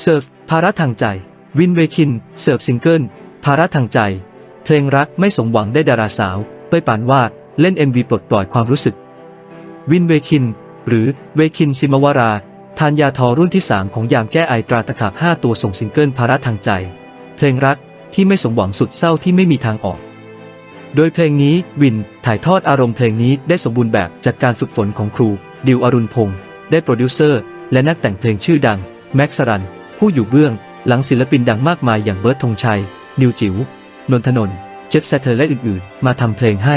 เสิร์ฟภาระทางใจ วินเวคิน เสิร์ฟซิงเกิล ภาระทางใจ เพลงรักไม่สมหวังได้ดาราสาวเป้ยปานวาด เล่น MV ปลดปล่อยความรู้สึก วินเวคิน หรือเวคินซิมวาราทานยาทอรุ่นที่ 3 ของยามแก้ไอตราตะขาบ5ตัวส่งซิงเกิลภาระทางใจ เพลงรักที่ไม่สมหวังสุดเศร้าที่ไม่มีทางออก โดยเพลงนี้วินถ่ายทอดอารมณ์เพลงนี้ได้สมบูรณ์แบบจากการฝึกฝนของครู ดิวอรุณพงศ์ได้โปรดิวเซอร์ และนักแต่งเพลงชื่อดัง แม็กซ์รัน ผู้อยู่เบื้องหลังศิลปินดังมากมายอย่างเบิร์ตธงชัย นิวจิว๋วนนทนนเจฟแซเทอร์และอื่นๆ มาทำเพลงให้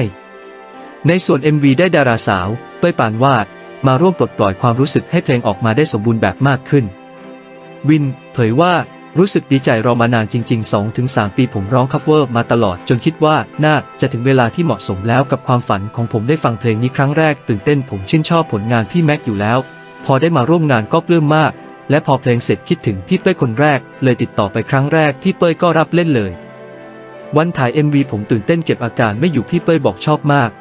ในส่วน MV ได้ดาราสาวเป้ยปานวาด มาร่วมปลดปล่อยความรู้สึกให้เพลงออกมาได้สมบูรณ์แบบมากขึ้น วิน เผยว่ารู้สึกดีใจรอมานานจริง ๆ 2-3 ปีผมร้องคัฟเวอร์มาตลอดจนคิดว่าน่าจะถึงเวลาที่เหมาะสมแล้วกับความฝันของผมได้ฟังเพลงนี้ครั้งแรกตื่นเต้นผมชื่นชอบผลงานพี่แม็กอยู่แล้ว พอได้มาร่วมงานก็ปลื้มมาก และพอเพลงเสร็จคิดถึงพี่เป้ยคนแรก เลยติดต่อไปครั้งแรกพี่เป้ยก็รับเล่นเลย วันถ่าย MV ผมตื่นเต้นเก็บอาการไม่อยู่พี่เป้ยบอกชอบมาก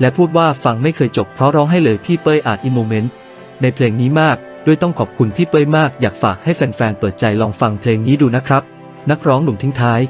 และพูดว่าฟังไม่เคยจบเพราะร้องให้เลยพี่เป้ยอาจอิโมเมนต์ในเพลงนี้มากด้วยต้องขอบคุณพี่เป้ยมากอยากฝากให้แฟนๆเปิดใจลองฟังเพลงนี้ดูนะครับ นักร้องหนุ่มทิ้งท้าย